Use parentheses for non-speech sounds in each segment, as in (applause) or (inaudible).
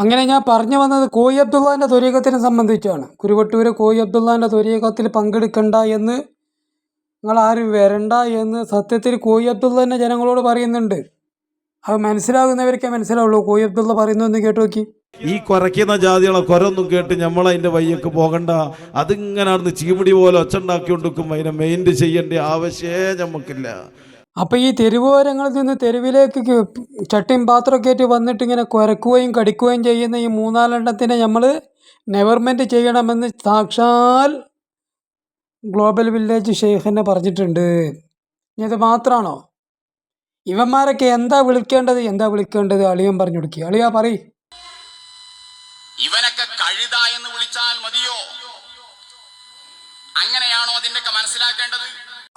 അങ്ങനെ ഞാൻ പറഞ്ഞു വന്നത് കോയി അബ്ദുള്ളാന്റെ ത്വരീകത്തിനെ സംബന്ധിച്ചാണ്. കുരുവട്ടൂര് കോയി അബ്ദുള്ളാന്റെ ത്വരീകത്തിൽ പങ്കെടുക്കണ്ട എന്ന് നിങ്ങൾ ആരും വരണ്ട എന്ന് സത്യത്തിൽ കോയി അബ്ദുള്ള തന്നെ ജനങ്ങളോട് പറയുന്നുണ്ട്. അത് മനസ്സിലാകുന്നവർക്കേ മനസ്സിലാവുള്ളൂ. കോയി അബ്ദുള്ള പറയുന്നതെന്ന് കേട്ടു നോക്കി. ഈ കുറയ്ക്കുന്ന ജാതികളെ കൊരൊന്നും കേട്ട് നമ്മൾ അതിന്റെ വയ്യൊക്കെ പോകണ്ട. അതിങ്ങനെ അവിടുന്ന് ചീമുടി പോലെ ഒച്ചണ്ടാക്കി കൊടുക്കും അതിനെ മെയിന്റ് ചെയ്യേണ്ട ആവശ്യമേ നമുക്കില്ല അപ്പോൾ ഈ തെരുവോരങ്ങളിൽ നിന്ന് തെരുവിലേക്ക് ചട്ടിയും പാത്രമൊക്കെ ആയിട്ട് വന്നിട്ട് ഇങ്ങനെ കുരക്കുകയും കടിക്കുകയും ചെയ്യുന്ന ഈ മൂന്നാലെണ്ണത്തിനെ നമ്മൾ നെവർമെന്റ് ചെയ്യണമെന്ന് സാക്ഷാൽ ഗ്ലോബൽ വില്ലേജ് ഷെയ്ഖന്നെ പറഞ്ഞിട്ടുണ്ട്. ഇത് മാത്രമാണോ ഇവന്മാരൊക്കെ എന്താ വിളിക്കേണ്ടത്? എന്താ വിളിക്കേണ്ടത്? അളിയൻ പറഞ്ഞു കൊടുക്കുക അളിയ പറ ഇവനൊക്കെ കഴുത എന്ന് വിളിച്ചാൽ മതിയോ? അങ്ങനെയാണോ അതിന്റെയൊക്കെ മനസ്സിലാക്കേണ്ടത്?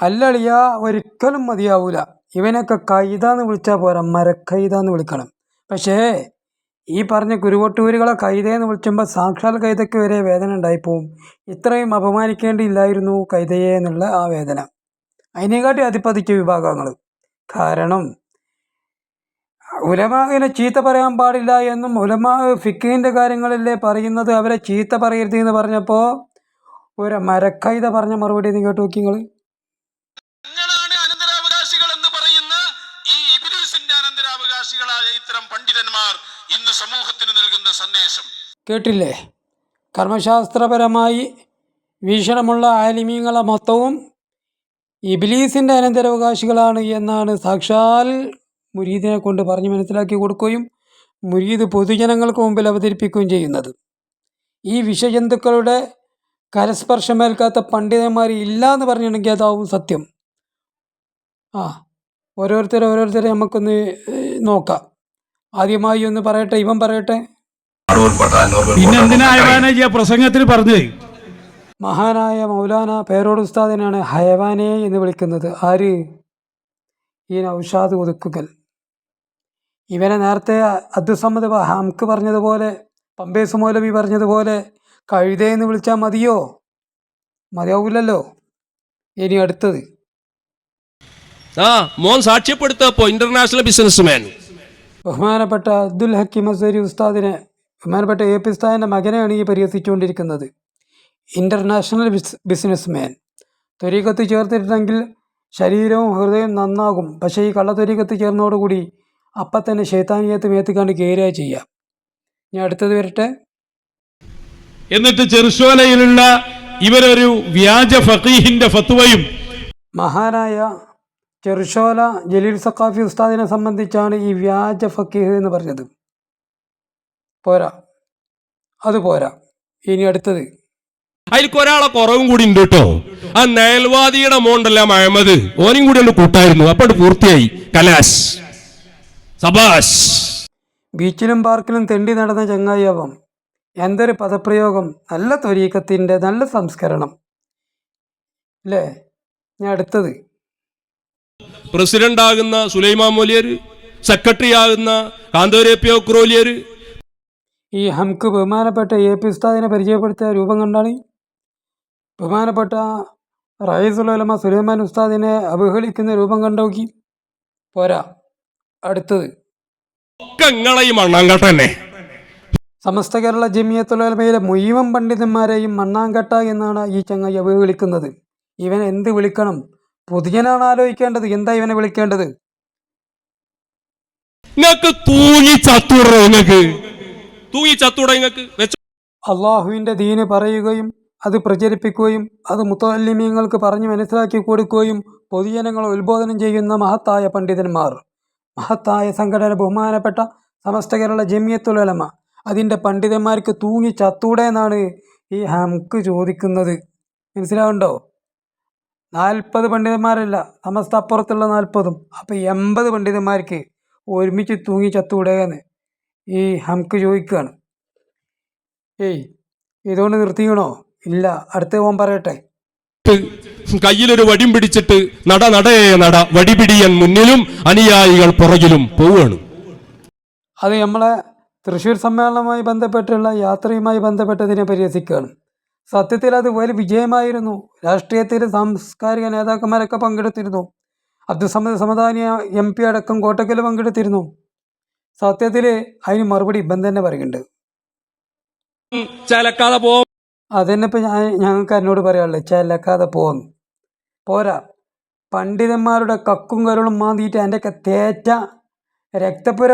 അല്ല അളിയ ഒരിക്കലും മതിയാവൂല. ഇവനൊക്കെ കൈതാന്ന് വിളിച്ചാൽ പോരാ മരക്കൈത എന്ന് വിളിക്കണം. പക്ഷേ ഈ പറഞ്ഞ കുരുവട്ടൂരുകളെ കൈതയെന്ന് വിളിച്ചുമ്പോൾ സാക്ഷാൽ കൈതയ്ക്ക് വരെ വേദന ഉണ്ടായിപ്പോവും. ഇത്രയും അപമാനിക്കേണ്ടിയില്ലായിരുന്നു കൈതയെ എന്നുള്ള ആ വേദന. അതിനെക്കാട്ടി അതിപ്പതിച്ച വിഭാഗങ്ങൾ. കാരണം ഉലമാവിനെ ചീത്ത പറയാൻ പാടില്ല എന്നും ഉലമാ ഫിക്കിന്റെ കാര്യങ്ങളല്ലേ പറയുന്നത് അവരെ ചീത്ത പറയരുത് എന്ന് പറഞ്ഞപ്പോൾ ഒരു മരക്കൈത പറഞ്ഞ മറുപടി എന്ന് കേട്ടു നോക്കി നിങ്ങൾ കേട്ടില്ലേ? കർമ്മശാസ്ത്രപരമായി വീക്ഷണമുള്ള ആലിമീങ്ങളെ മൊത്തവും ഇബിലീസിന്റെ അനന്തരവകാശികളാണ് എന്നാണ് സാക്ഷാൽ മുരീദിനെ കൊണ്ട് പറഞ്ഞ് മനസ്സിലാക്കി കൊടുക്കുകയും മുരീദ് പൊതുജനങ്ങൾക്ക് മുമ്പിൽ അവതരിപ്പിക്കുകയും ചെയ്യുന്നത്. ഈ വിഷജന്തുക്കളുടെ കരസ്പർശമേൽക്കാത്ത പണ്ഡിതന്മാർ ഇല്ല എന്ന് പറഞ്ഞിട്ടുണ്ടെങ്കിൽ അതാവും സത്യം. ആ ഓരോരുത്തരെ ഓരോരുത്തരെ നമുക്കൊന്ന് നോക്കാം. ആദ്യമായി ഒന്ന് പറയട്ടെ ഇവൻ പറയട്ടെ. അയവാനജി ആ പ്രസംഗത്തിൽ പറഞ്ഞു മഹാനായ മൗലാന പേരോട് ഉസ്താദിനാണ് ഹയവാനെ എന്ന് വിളിക്കുന്നത്. ആര്? ഈ നൗഷാദ് ഒതുക്കുകൾ. ഇവനെ നേരത്തെ അബ്ദുസമ്മദ് ഹംക്ക് പറഞ്ഞതുപോലെ പമ്പേസ് മൗലവി പറഞ്ഞതുപോലെ കഴുതയെന്ന് വിളിച്ചാൽ മതിയോ? മതിയാവില്ലല്ലോ ഇനി അടുത്തത്. ആ മോൻ സാക്ഷ്യപ്പെടുത്തപ്പോ ഇന്റർനാഷണൽ ബിസിനസ്മാൻ ബഹുമാനപ്പെട്ട അബ്ദുൽ ഹക്കീം അസരി ഉസ്താദിനെ ബഹുമാനപ്പെട്ട എ പി സ്റ്റാലിന്റെ മകനെയാണ് ഈ പരിഹസിച്ചുകൊണ്ടിരിക്കുന്നത്. ഇന്റർനാഷണൽ ബിസ് ബിസിനസ് മാൻ ത്വരീക്കത്ത് ചേർത്തിട്ടുണ്ടെങ്കിൽ ശരീരവും ഹൃദയവും നന്നാകും. പക്ഷേ ഈ കള്ളത്വരീക്കത്ത് ചേർന്നതോടുകൂടി അപ്പം തന്നെ ശൈത്താനിയത്ത് മേത്തിക്കാണ്ട് കയറുക ചെയ്യാം. ഞാൻ അടുത്തത് വരട്ടെ. എന്നിട്ട് ചെറുശോലയിലുള്ള ഇവരൊരു വ്യാജ ഫക്കീഹിന്റെ ഫത്വയും മഹാനായ ചെറുശോല ജലീൽ സഖാഫി ഉസ്താദിനെ സംബന്ധിച്ചാണ് ഈ വ്യാജ ഫക്കീഹ് എന്ന് പറഞ്ഞത്. പോരാ. അത് പോരാ. ഇനി അടുത്തത്. അതിൽ ഒരാളെ കുറവും കൂടി ഉണ്ട് കേട്ടോ. ആ നയൽവാദിയുടെ മോണ്ടല്ല അഹമ്മദ് ഓനും കൂടി ഒന്ന് കൂട്ടായിരുന്നു. അപ്പോൾ പൂർത്തിയായി. കലാശ്. സബാഷ്. ബീച്ചിലും പാർക്കിലും തെണ്ടി നടന്ന ചങ്ങായിയാവാം. എന്തൊരു പദപ്രയോഗം. നല്ല ത്വരീക്കത്തിന്റെ നല്ല സംസ്കരണം. അല്ലേ ഞാൻ അടുത്തത്. പ്രസിഡന്റ് ആകുന്ന സുലൈമാ മൊലിയർ സെക്രട്ടറി ആകുന്ന കാന്തോരേപ്പിയോ ക്രോലിയർ ഈ ഹംക്ക് ബഹുമാനപ്പെട്ട എ പി ഉസ്താദിനെ പരിചയപ്പെടുത്തിയ രൂപം കണ്ടാണ് ബഹുമാനപ്പെട്ട റയീസുലമ സുലൈമാൻ ഉസ്താദിനെ അവഹേളിക്കുന്ന രൂപം കണ്ടോക്കി. പോരാ അടുത്തത്. സമസ്ത കേരള ജമിയത്തുലമയിലെ മുഴുവൻ പണ്ഡിതന്മാരെയും മണ്ണാങ്കട്ട എന്നാണ് ഈ ചങ്ങായി അവഹേളിക്കുന്നത്. ഇവൻ എന്ത് വിളിക്കണം? പൊതുജനാണ് ആലോചിക്കേണ്ടത്. എന്താ ഇവനെ വിളിക്കേണ്ടത്? നിങ്ങൾക്ക് തൂങ്ങി ചത്തുറോ നിങ്ങൾക്ക് തൂങ്ങി ചത്തൂടെ നിങ്ങൾക്ക് വെച്ച അള്ളാഹുവിന്റെ ദീന് പറയുകയും അത് പ്രചരിപ്പിക്കുകയും അത് മുത്തല്ലിമീങ്ങൾക്ക് പറഞ്ഞു മനസ്സിലാക്കി കൊടുക്കുകയും പൊതുജനങ്ങളെ ഉത്ബോധനം ചെയ്യുന്ന മഹത്തായ പണ്ഡിതന്മാർ. മഹത്തായ സംഘടന ബഹുമാനപ്പെട്ട സമസ്ത കേരള ജമിയത്തുലമ അതിന്റെ പണ്ഡിതന്മാർക്ക് തൂങ്ങി ചത്തൂടെ എന്നാണ് ഈ ഹംക്ക് ചോദിക്കുന്നത്. മനസ്സിലാവുണ്ടോ? നാൽപ്പത് പണ്ഡിതന്മാരല്ല സമസ്ത അപ്പുറത്തുള്ള നാൽപ്പതും. അപ്പോൾ എൺപത് പണ്ഡിതന്മാർക്ക് ഒരുമിച്ച് തൂങ്ങി ചത്തൂടെ എന്ന്. ഈ ഹംക്ക് ചോദിക്കുകയാണ് ഏയ് ഇതുകൊണ്ട് നിർത്തിക്കണോ? ഇല്ല അടുത്ത പോകാൻ പറയട്ടെ. കയ്യിലൊരു വടിയും പിടിച്ചിട്ട് നട നടേ നട വടിപിടിയൻ മുന്നിലും അനുയായികൾ പുറകിലും പോവുകയാണ്. അത് നമ്മളെ തൃശ്ശൂർ സമ്മേളനവുമായി ബന്ധപ്പെട്ടുള്ള യാത്രയുമായി ബന്ധപ്പെട്ടതിനെ പരിഹസിക്കുകയാണ്. സത്യത്തിൽ അത് വലിയ വിജയമായിരുന്നു. രാഷ്ട്രീയത്തിൽ സാംസ്കാരിക നേതാക്കന്മാരൊക്കെ പങ്കെടുത്തിരുന്നു. അബ്ദുസമദ് സമദാനിയ എം പി അടക്കം കോട്ടക്കൽ പങ്കെടുത്തിരുന്നു. സത്യത്തിൽ അതിന് മറുപടി ഇപ്പം തന്നെ പറയുന്നുണ്ട്. ചലക്കാതെ പോ അതന്നെ ഇപ്പം ഞാൻ ഞങ്ങൾക്ക് എന്നോട് പറയാനുള്ളത് ചിലക്കാതെ പോന്ന്. പോരാ. പണ്ഡിതന്മാരുടെ കക്കും കരളും മാന്തിയിട്ട് അതിന്റെയൊക്കെ തേറ്റ രക്തപ്പുര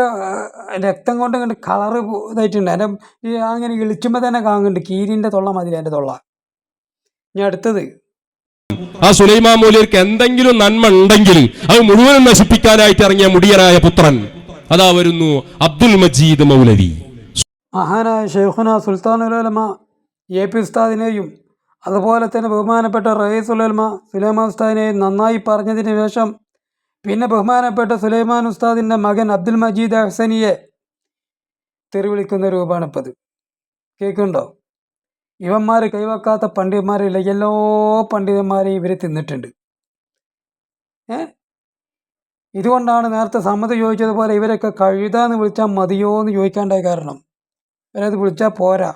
രക്തം കൊണ്ട് കണ്ട് കളറ് ഇതായിട്ടുണ്ട്. എന്റെ അങ്ങനെ ഇളിച്ചുമ്പോൾ തന്നെ കാണുന്നുണ്ട്. കീരിന്റെ തൊള്ള മതി എന്റെ തൊള്ള. ഞാൻ അടുത്തത്. ആ സുലൈമാൻ മൂല്യർക്ക് എന്തെങ്കിലും നന്മ ഉണ്ടെങ്കിൽ അത് മുഴുവനും നശിപ്പിക്കാനായിട്ട് ഇറങ്ങിയ മുടിയനായ പുത്രൻ. അതാ വരുന്നു അബ്ദുൽ മജീദ് മൗലവി. മഹാനായ ഷെയ്ഖുന സുൽത്താനുലമ എ പി ഉസ്താദിനെയും അതുപോലെ തന്നെ ബഹുമാനപ്പെട്ട റയീസുലമ സുലൈമാൻ ഉസ്താദിനെയും നന്നായി പറഞ്ഞതിന് ശേഷം പിന്നെ ബഹുമാനപ്പെട്ട സുലൈമാൻ ഉസ്താദിന്റെ മകൻ അബ്ദുൽ മജീദ് അഹ്സനിയെ തെരുവിളിക്കുന്ന രൂപമാണിപ്പത് കേൾക്കുന്നുണ്ടോ? ഇവന്മാർ കൈവക്കാത്ത പണ്ഡിതന്മാരില്ല. എല്ലാ പണ്ഡിതന്മാരെയും ഇവർ തിന്നിട്ടുണ്ട്. ഏ? ഇതുകൊണ്ടാണ് നേരത്തെ സമ്മതി ചോദിച്ചതുപോലെ ഇവരൊക്കെ കഴുത എന്ന് വിളിച്ചാൽ മതിയോ എന്ന് ചോദിക്കാണ്ടായ കാരണം. ഇവരത് വിളിച്ചാൽ പോരാ.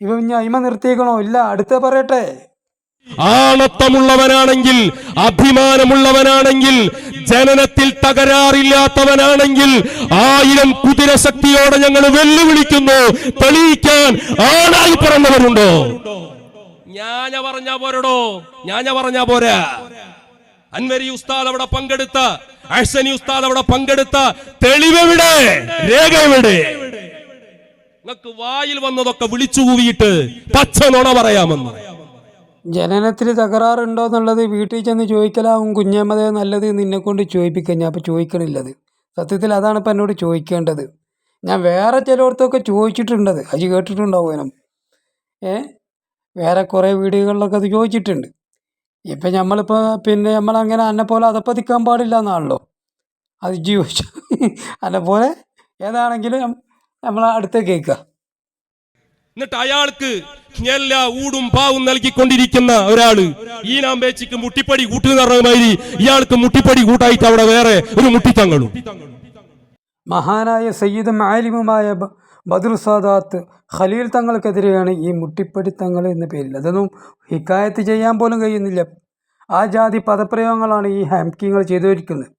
ഇവ ഇനി അയിമ നിർത്തിയേക്കണോ? ഇല്ല അടുത്ത പറയട്ടെ. ആണത്തമുള്ളവനാണെങ്കിൽ അഭിമാനമുള്ളവനാണെങ്കിൽ ജനനത്തിൽ തകരാറില്ലാത്തവനാണെങ്കിൽ ആയിരം കുതിര ശക്തിയോടെ ഞങ്ങൾ വെല്ലുവിളിക്കുന്നു. തെളിയിക്കാൻ ആണായി പറഞ്ഞവരുണ്ടോ ഞാന പറഞ്ഞ പോരടോ. ഞാന പറഞ്ഞ പോരാ. അൻവരി ഉസ്താദ് അവിടെ പങ്കെടുത്ത അഹ്സനി ഉസ്താദ് അവിടെ പങ്കെടുത്ത തെളിവെവിടെ? രേഖ എവിടെ നിങ്ങൾക്ക് വായിൽ വന്നതൊക്കെ വിളിച്ചു കൂവിയിട്ട് പച്ച നുണ പറയാമെന്ന്. ജനനത്തിൽ തകരാറുണ്ടോ എന്നുള്ളത് വീട്ടിൽ ചെന്ന് ചോദിക്കലാവും കുഞ്ഞമ്മതേ നല്ലത് നിന്നെ കൊണ്ട് ചോദിപ്പിക്കാൻ. ഞാൻ അപ്പോൾ ചോദിക്കണില്ലത്. സത്യത്തിൽ അതാണ് ഇപ്പം എന്നോട് ചോദിക്കേണ്ടത്. ഞാൻ വേറെ ചിലയിടത്തൊക്കെ ചോദിച്ചിട്ടുണ്ടത്. അത് കേട്ടിട്ടുണ്ടാവും ഏ? വേറെ കുറേ വീടുകളിലൊക്കെ അത് ചോദിച്ചിട്ടുണ്ട്. ഇപ്പം നമ്മളിപ്പോൾ പിന്നെ നമ്മളങ്ങനെ അന്നെ പോലെ അതപ്പതിക്കാൻ പാടില്ല എന്നാണല്ലോ അത് ജീവിച്ചു (laughs) അന്നെ പോലെ ഏതാണെങ്കിലും നമ്മൾ അടുത്ത് കേൾക്കുക എന്നിട്ട് അയാൾക്ക് എല്ലാ ഊടും പാവും നൽകിക്കൊണ്ടിരിക്കുന്ന ഒരാൾ ഈ നാമ്പേച്ചിക്ക് മുട്ടിപ്പടി കൂട്ടുന്ന പറഞ്ഞമാതിരി ഇയാൾക്ക് മുട്ടിപ്പടി കൂട്ടായിട്ട് അവിടെ വേറെ ഒരു മുട്ടിത്തങ്ങളും. മഹാനായ സയ്യിദും ആലിമുമായ ബദർ സാദാത്ത് ഖലീൽ തങ്ങൾക്കെതിരെയാണ് ഈ മുട്ടിപ്പടി തങ്ങൾ എന്ന പേരിൽ. അതൊന്നും ഹിക്കായത്ത് ചെയ്യാൻ പോലും കഴിയുന്നില്ല. ആ ജാതി പദപ്രയോഗങ്ങളാണ് ഈ ഹാംകിങ്ങൾ ചെയ്തുവരിക്കുന്നത്.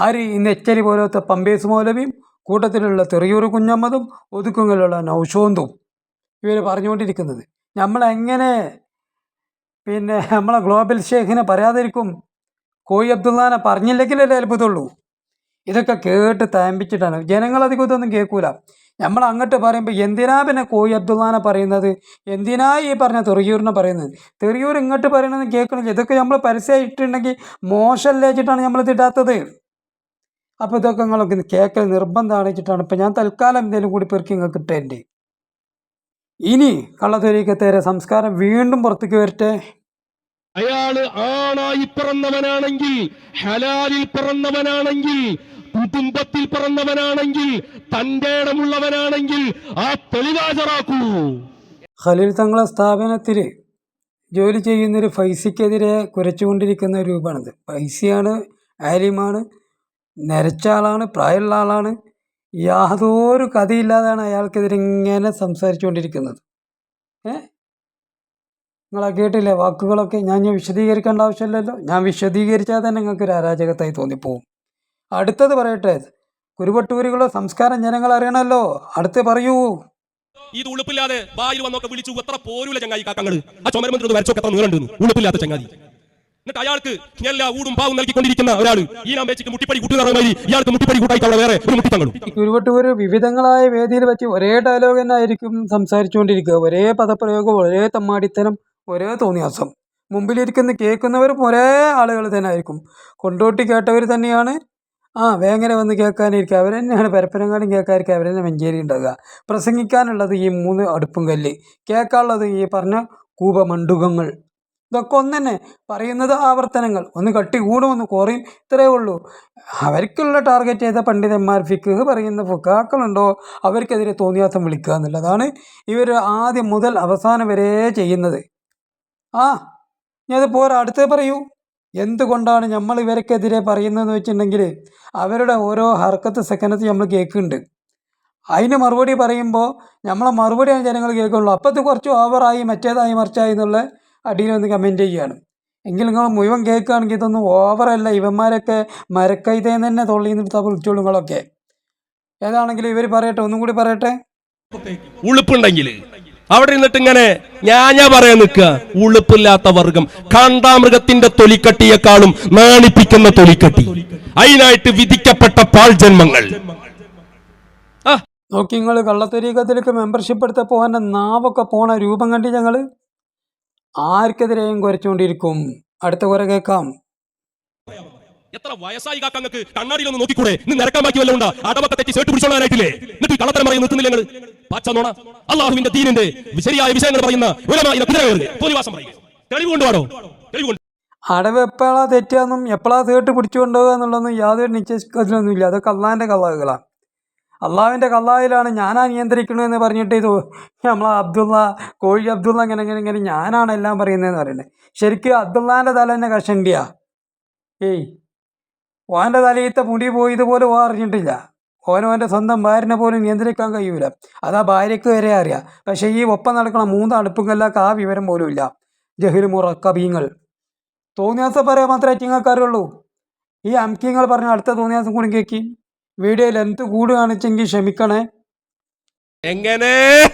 ആര് ഈ നെച്ചരി പോലത്തെ പമ്പേസ് മൗലവിയും കൂട്ടത്തിലുള്ള തെറിയൂർ കുഞ്ഞമ്മതും ഒതുക്കുങ്ങളിലുള്ള നൗഷോന്തും ഇവർ പറഞ്ഞുകൊണ്ടിരിക്കുന്നത്. നമ്മളെങ്ങനെ പിന്നെ നമ്മളെ ഗ്ലോബൽ ഷേഖിനെ പറയാതിരിക്കും? കോയി അബ്ദുള്ളാനെ പറഞ്ഞില്ലെങ്കിലല്ലേ അത്ഭുതമുള്ളൂ. ഇതൊക്കെ കേട്ട് തയമ്പിച്ചിട്ടാണ് ജനങ്ങളധികം ഇതൊന്നും കേൾക്കൂല. നമ്മൾ അങ്ങോട്ട് പറയുമ്പോൾ എന്തിനാ പിന്നെ കോയി അബ്ദുള്ളാനെ പറയുന്നത്? എന്തിനാ ഈ പറഞ്ഞ തെറിയൂരിനെ പറയുന്നത്? തെറിയൂർ ഇങ്ങോട്ട് പറയണമെന്ന് കേൾക്കണില്ല. ഇതൊക്കെ നമ്മൾ പരസ്യമായിട്ടുണ്ടെങ്കിൽ മോശം ലേച്ചിട്ടാണ് നമ്മൾ ഇടാത്തത്. അപ്പോൾ ഇതൊക്കെ നിങ്ങളൊക്കെ കേൾക്കൽ നിർബന്ധമാണ് വെച്ചിട്ടാണ് ഇപ്പം ഞാൻ തൽക്കാലം എന്തെങ്കിലും കൂടി പെറുക്കി നിങ്ങൾക്ക് കിട്ടേണ്ടി. ഇനി കള്ളത്തൊരീക്കത്തേരെ സംസ്കാരം വീണ്ടും പുറത്തേക്ക് വരട്ടെ. അയാൾ ആണായി പിറന്നവനാണെങ്കിൽ ഹലാലിൽ പിറന്നവനാണെങ്കിൽ കുടുംബത്തിൽ പിറന്നവനാണെങ്കിൽ തന്റെ ഇടമുള്ളവനാണെങ്കിൽ ആ തെളിവാചറാക്കൂ ഖലീൽ തങ്ങളെ സ്ഥാപനത്തിൽ ജോലി ചെയ്യുന്നൊരു ഫൈസിക്കെതിരെ കുരച്ചുകൊണ്ടിരിക്കുന്ന രൂപമാണിത്. ഫൈസിയാണ് ആലിമാണ് നരച്ച ആളാണ് പ്രായമുള്ള ആളാണ്. യാതൊരു കഥയില്ലാതെയാണ് അയാൾക്കെതിരെ ഇങ്ങനെ സംസാരിച്ചുകൊണ്ടിരിക്കുന്നത്. ഏ? നിങ്ങളാ കേട്ടില്ലേ വാക്കുകളൊക്കെ? ഞാൻ ഞാൻ വിശദീകരിക്കേണ്ട ആവശ്യമില്ലല്ലോ. ഞാൻ വിശദീകരിച്ചാൽ തന്നെ നിങ്ങൾക്കൊരു അരാജകത്തായി തോന്നിപ്പോവും. അടുത്തത് പറയട്ടെ. കുരുവട്ടൂരുകളോ സംസ്കാരം ജനങ്ങൾ അറിയണമല്ലോ അടുത്ത് പറയൂ. ഇത് ഉളുപ്പില്ലാതെ വായിൽ വന്നൊക്കെ വിളിച്ചു എത്ര പോരൂല ചങ്ങായി കാക്കങ്ങൾ. ആ ചുമരമന്ത്രി വരച്ചൊക്കെ എത്ര നീളുണ്ട് ഉളുപ്പില്ലാത്ത ചങ്ങാതി. എന്നിട്ട് അയാൾക്ക് എല്ലാ ഊടും പാവും നൽകിക്കൊണ്ടിരിക്കുന്ന ഒരാൾ ഈ നാം വെച്ചിട്ട് മുട്ടിപ്പടി പറഞ്ഞമാതിരി ഇയാൾക്ക് മുട്ടിപ്പടി കൂട്ടായിട്ട് അവിടെ വേറെ ഒരു മുട്ടിത്തങ്ങളും. ഈ കുരുവട്ടൂർ വിവിധങ്ങളായ വേദിയിൽ വെച്ച് ഒരേ ഡയലോഗ് തന്നെ ആയിരിക്കും സംസാരിച്ചുകൊണ്ടിരിക്കുക. ഒരേ പദപ്രയോഗം ഒരേ തമ്മാടിത്തനം ഒരേ തോന്നിയാസം. മുമ്പിലിരിക്കുന്ന കേൾക്കുന്നവരും ഒരേ ആളുകൾ തന്നെ ആയിരിക്കും കൊണ്ടോട്ടി കേട്ടവർ തന്നെയാണ് ആ വേങ്ങര വന്ന് കേൾക്കാനിരിക്കുക അവർ തന്നെയാണ് പരപ്പനങ്ങാടും കേൾക്കാതിരിക്കുക അവർ തന്നെ മഞ്ചേരി ഉണ്ടാകുക പ്രസംഗിക്കാനുള്ളത് ഈ മൂന്ന് അടുപ്പും കല്ല്. കേൾക്കാനുള്ളത് ഈ പറഞ്ഞ കൂപമണ്ഡുകങ്ങൾ. ഇതൊക്കെ ഒന്ന് തന്നെ പറയുന്നത് ആവർത്തനങ്ങൾ. ഒന്ന് കട്ടി കൂടും ഒന്ന് കുറയും ഇത്രയേ ഉള്ളൂ. അവർക്കുള്ള ടാർഗറ്റ് ചെയ്ത പണ്ഡിതന്മാർ ഫിക്ക് പറയുന്ന ഫുക്കാക്കളുണ്ടോ അവർക്കെതിരെ തോന്നിയാസം വിളിക്കുക എന്നുള്ളതാണ് ഇവർ ആദ്യം മുതൽ അവസാനം വരെ ചെയ്യുന്നത്. ആ ഇനി അത് പോരാ. അടുത്തേ പറയൂ. എന്തുകൊണ്ടാണ് നമ്മൾ ഇവർക്കെതിരെ പറയുന്നതെന്ന് വെച്ചിട്ടുണ്ടെങ്കിൽ അവരുടെ ഓരോ ഹർക്കത്ത് സെക്കൻഡത്ത് നമ്മൾ കേൾക്കുന്നുണ്ട്. അതിന് മറുപടി പറയുമ്പോൾ നമ്മളെ മറുപടിയാണ് ജനങ്ങൾ കേൾക്കുള്ളൂ. അപ്പോൾ കുറച്ച് ഓവറായി മറ്റേതായി മറിച്ചായി എന്നുള്ള അടിയിൽ വന്ന് കമന്റ് ചെയ്യുകയാണ്. എങ്കിൽ നിങ്ങൾ മുഴുവൻ കേൾക്കുകയാണെങ്കിൽ ഇതൊന്നും ഓവറല്ല. ഇവന്മാരൊക്കെ മരക്കൈതേ തന്നെ തൊള്ളിന്നിട്ട് വിളിച്ചോളൂ നിങ്ങളൊക്കെ. ഏതാണെങ്കിലും ഇവർ പറയട്ടെ ഒന്നും കൂടി പറയട്ടെ? ഉളുപ്പുണ്ടെങ്കിൽ അവിടെ നിന്നിട്ട് ഇങ്ങനെ ഞാൻ ഞാൻ പറയാൻ നിൽക്കുക. ഉളുപ്പില്ലാത്ത വർഗം കാന്താമൃഗത്തിന്റെ തൊലിക്കട്ടിയെക്കാളും നാണിപ്പിക്കുന്ന തൊലിക്കട്ടി. അതിനായിട്ട് വിധിക്കപ്പെട്ട പാൽ ജന്മങ്ങൾ. നോക്കി നിങ്ങൾ കള്ളത്തരീക്കത്തിലേക്ക് മെമ്പർഷിപ്പ് എടുത്തപ്പോൾ എന്റെ നാവൊക്കെ പോണ രൂപം കണ്ടി ഞങ്ങൾ ആർക്കെതിരെയും കുരച്ചുകൊണ്ടിരിക്കും. അടുത്ത കുറെ കേൾക്കാം. എത്ര വയസ്സായി കാക്കങ്ങൾക്ക് കണ്ണാടിയിലൊന്ന് നോക്കിക്കൂടെ? നിന്ന് നിരക്കാൻ ബാക്കി വല്ലതും ഉണ്ടാ? അടവൊക്കെ തെറ്റി ചേട്ട് പിടിച്ചോളാനായിട്ടില്ലേ എന്നിട്ട് കള്ളത്തരം പറയും നിർത്തുന്നില്ല നിങ്ങൾ പച്ച നോണ. അള്ളാഹുവിന്റെ ദീനിന്റെ ശരിയായ വിഷയങ്ങൾ പറയുന്ന തോന്നിവാസം അടവ് എപ്പോഴാ തെറ്റാന്നും എപ്പോഴാ തേട്ട് പിടിച്ചുകൊണ്ടുപോകുക എന്നുള്ളതൊന്നും യാതൊരു നിശ്ചയിക്കത്തിലൊന്നുമില്ല അതൊക്കെ അള്ളാഹിന്റെ കള്ളാഹുകളാണ് അള്ളാഹുവിന്റെ കള്ളാഹിലാണ് ഞാനാ നിയന്ത്രിക്കണു എന്ന് പറഞ്ഞിട്ട് ഇത് നമ്മളെ അബ്ദുള്ള കോഴി അബ്ദുള്ള ഇങ്ങനെ ഇങ്ങനെ ഇങ്ങനെ ഞാനാണ് എല്ലാം പറയുന്നതെന്ന് പറയുന്നത്. ശരിക്കും അബ്ദുള്ളാന്റെ തല തന്നെ കഷണ്ടിയാ. ഏയ് ഓന്റെ തലയിത്തെ മുടി പോയതുപോലെ ഓ അറിഞ്ഞിട്ടില്ല. ഓനോന്റെ സ്വന്തം ഭാര്യനെ പോലും നിയന്ത്രിക്കാൻ കഴിയൂല. അതാ ഭാര്യയ്ക്ക് വരെ അറിയാം. പക്ഷേ ഈ ഒപ്പം നടക്കണ മൂന്ന് അടുപ്പുകളിലൊക്കെ ആ വിവരം പോലും ഇല്ല. ജഹിലുമുറ കബീങ്ങൾ തോന്നിയാസം പറയാൻ മാത്രമേ നിങ്ങൾക്ക് അറിയുള്ളൂ ഈ അംകിങ്ങൾ പറഞ്ഞ അടുത്ത തോന്നിയാസം കൂടി കേക്കി. വീഡിയോ ലെന്ത് കൂട് കാണിച്ചെങ്കിൽ ക്ഷമിക്കണേ. എങ്ങനെ?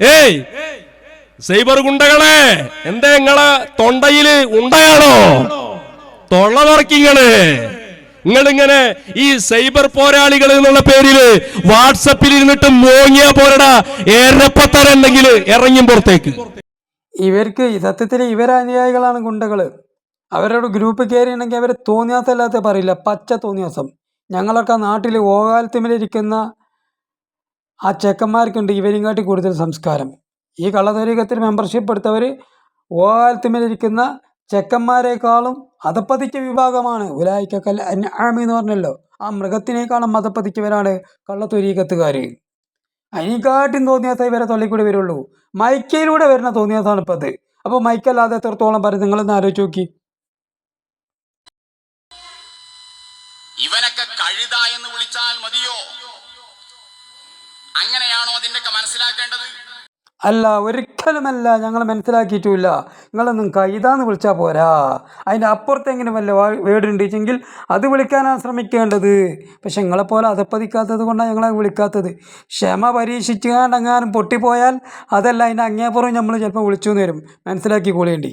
ഏയ്! സൈബർ ഗുണ്ടകളെ എന്താ നിങ്ങളെ തൊണ്ടയിൽ ഉണ്ടയാണോ? തൊള്ള നിങ്ങളിങ്ങനെ ഈ സൈബർ പോരാളികൾ എന്നുള്ള പേരിൽ വാട്സപ്പിൽ ഇരുന്നിട്ട് മോങ്ങിയ പോരടാ. ഏറെപ്പത്തരല്ലെങ്കിൽ ഇറങ്ങി പുറത്തേക്ക്. ഇവർക്ക് സത്യത്തിൽ ഇവരനുയായികളാണ് ഗുണ്ടകൾ. അവരോട് ഗ്രൂപ്പ് കയറിയുണ്ടെങ്കിൽ അവർ തോന്നിയാസമല്ലാത്ത പറയില്ല. പച്ച തോന്നിയാസം. ഞങ്ങളൊക്കെ നാട്ടിൽ ഓകാലത്തുമിലിരിക്കുന്ന ആ ചെക്കന്മാർക്കുണ്ട് ഇവരിങ്ങാട്ടി കൂടുതൽ സംസ്കാരം. ഈ കള്ളതരീകത്തിൽ മെമ്പർഷിപ്പ് എടുത്തവർ ഓകാലത്തുമിലിരിക്കുന്ന ചെക്കന്മാരെക്കാളും അധപ്പതിച്ച വിഭാഗമാണ്. ഉലായിക്കൽ ആമി എന്ന് പറഞ്ഞല്ലോ. ആ മൃഗത്തിനേക്കാളും മതപ്പതിച്ചവരാണ് കള്ളത്തൊരീക്കത്തുകാർ അതിനെക്കാട്ടും തോന്നിയാത്ത ഇവരെ തൊള്ളിക്കൂടി വരുള്ളൂ. മൈക്കയിലൂടെ വരുന്ന തോന്നിയാത്താണ് ഇപ്പം അത് അപ്പോൾ മൈക്കല്ലാതെ എത്രത്തോളം പറയും? നിങ്ങളൊന്ന് ആലോചിച്ച് നോക്കി ഇവനൊക്കെ കഴുത എന്ന് വിളിച്ചാൽ മതിയോ അങ്ങനെയാണോ അതിന്റെയൊക്കെ മനസ്സിലാക്കേണ്ടത് അല്ല ഒരിക്കലുമല്ല ഞങ്ങൾ മനസ്സിലാക്കിയിട്ടുമില്ല. നിങ്ങളൊന്നും കൈതാന്ന് വിളിച്ചാൽ പോരാ. അതിന്റെ അപ്പുറത്തെങ്കിലും വല്ല വേടുണ്ടെങ്കിൽ അത് വിളിക്കാനാണ് ശ്രമിക്കേണ്ടത്. പക്ഷെ നിങ്ങളെപ്പോലെ അതപ്പതിക്കാത്തത് കൊണ്ടാണ് ഞങ്ങളെ വിളിക്കാത്തത്. ക്ഷമ പരീക്ഷിച്ചുകൊണ്ടെങ്ങാനും പൊട്ടിപ്പോയാൽ അതല്ല അതിന്റെ അങ്ങേപ്പുറം നമ്മൾ ചിലപ്പോൾ വിളിച്ചു വരും. മനസ്സിലാക്കി കൊള്ളേണ്ടി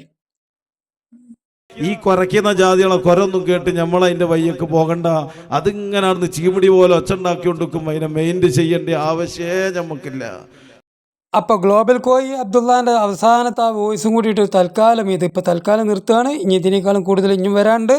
ഈ കുറയ്ക്കുന്ന ജാതികളെ കുരൊന്നും കേട്ട് നമ്മൾ അതിന്റെ വയ്യക്ക് പോകണ്ട. അതിങ്ങനെ അവിടുന്ന് ചീമിടി പോലെ ഒച്ചുണ്ടാക്കിക്കൊണ്ടിരിക്കും. അതിനെ മെയിന്റ് ചെയ്യേണ്ട ആവശ്യമേ നമുക്കില്ല അപ്പോൾ ഗ്ലോബൽ കോയി അബ്ദുള്ളാന്റെ അവസാനത്തെ ആ വോയിസും കൂടിയിട്ട് തൽക്കാലം ഇത് ഇപ്പോൾ തൽക്കാലം നിർത്തുകയാണ്. ഇനി ഇതിനേക്കാളും കൂടുതൽ ഇനിയും വരാണ്ട്